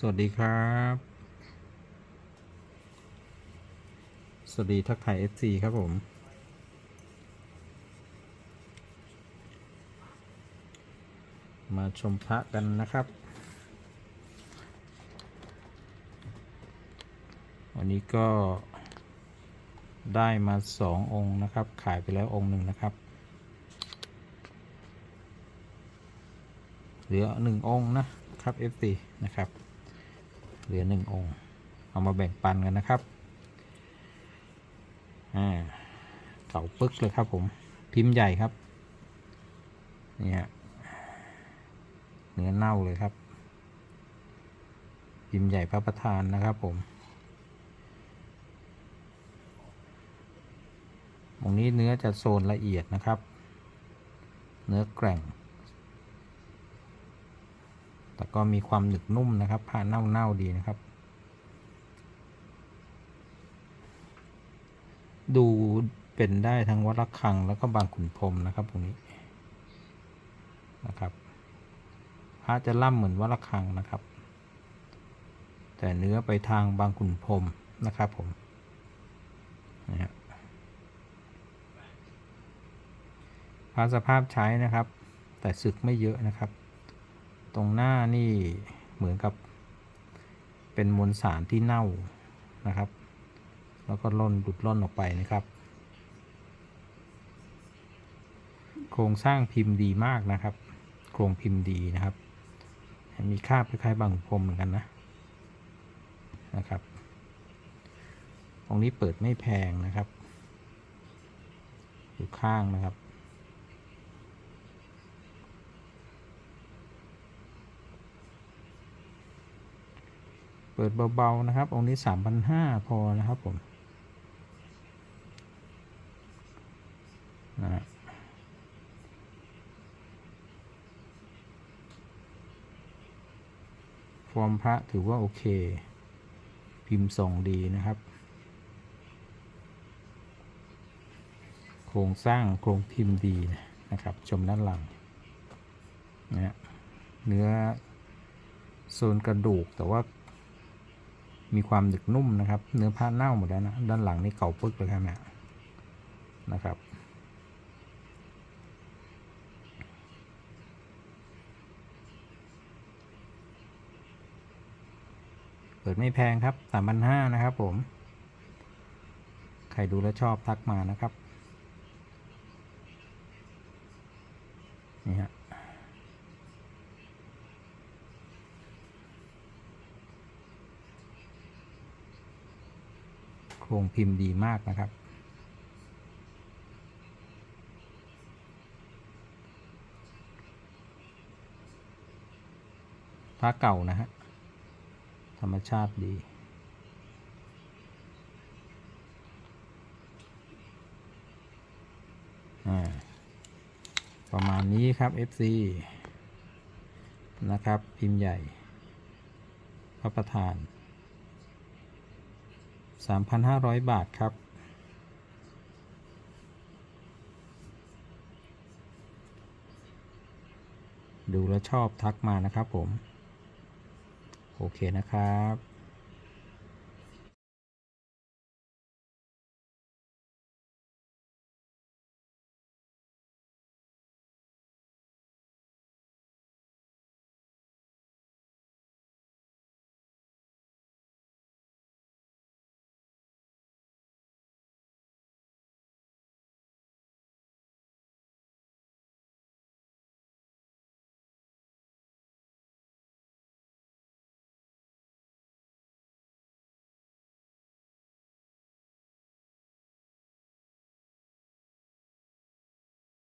สวัสดีครับ สวัสดีทักทาย FC ครับผม มาชมพระกันนะครับ วันนี้ก็ได้มาสององค์นะครับ ขายไปแล้วองค์หนึ่งนะครับ เหลือหนึ่งองค์นะครับ FC นะครับ เหลือหนึ่งองค์ เอามาแบ่งปันกันนะครับอ่าเก่าปึ๊กเลยครับผมพิมพ์ใหญ่ครับนี่ฮะเนื้อเน่าเลยครับ พิมพ์ใหญ่พระประธานนะครับผมตรงนี้เนื้อจะโซนละเอียดนะครับ เนื้อแกร่ง แต่ก็มีความหนึบนุ่มนะครับ ผ้าเน่าๆดีนะครับ ดูเป็นได้ทั้งวัดระฆังแล้วก็บางขุนพรมนะครับตรงนี้นะครับพระจะล่ำเหมือนวัดระฆังนะครับ แต่เนื้อไปทางบางขุนพรมนะครับผมนะฮะพระสภาพใช้นะครับ แต่สึกไม่เยอะนะครับ ตรงหน้านี่เหมือนกับ เป็นมวลสารที่เน่านะครับ แล้วก็ล่นดุดล่นออกไปนะครับ โครงสร้างพิมพ์ดีมากนะครับ โครงพิมพ์ดีนะครับ มีคาบคล้ายๆบางพรมเหมือนกันนะนะครับตรงนี้เปิดไม่แพงนะครับ อยู่ข้างนะครับ เปิดเบา ๆ นะครับ องค์นี้สามพันห้าพอนะครับผมนะฟอร์มพระถือว่า โอเค พิมพ์ส่งดีนะครับ โครงสร้างโครงพิมพ์ดีนะครับ ชมด้านหลังนะเนื้อโซนกระดูกแต่ว่า มีความหนึบนุ่มนะครับ เนื้อผ้าเน่าหมดแล้วนะ ด้านหลังนี่เก่าปึ๊กเลยครับเนี่ยนะครับ เปิดไม่แพงครับสามพันห้านะครับผม ใครดูแล้วชอบทักมานะครับ นี่ฮะ ครงพิมพ์ดีมากนะครับ พระเก่านะฮะ ธรรมชาติดีอ่าประมาณนี้ครับ FC นะครับ พิมพ์ใหญ่ พระประธาน 3,500 บาทครับ ดูแล้วชอบทักมานะครับผม โอเคนะครับ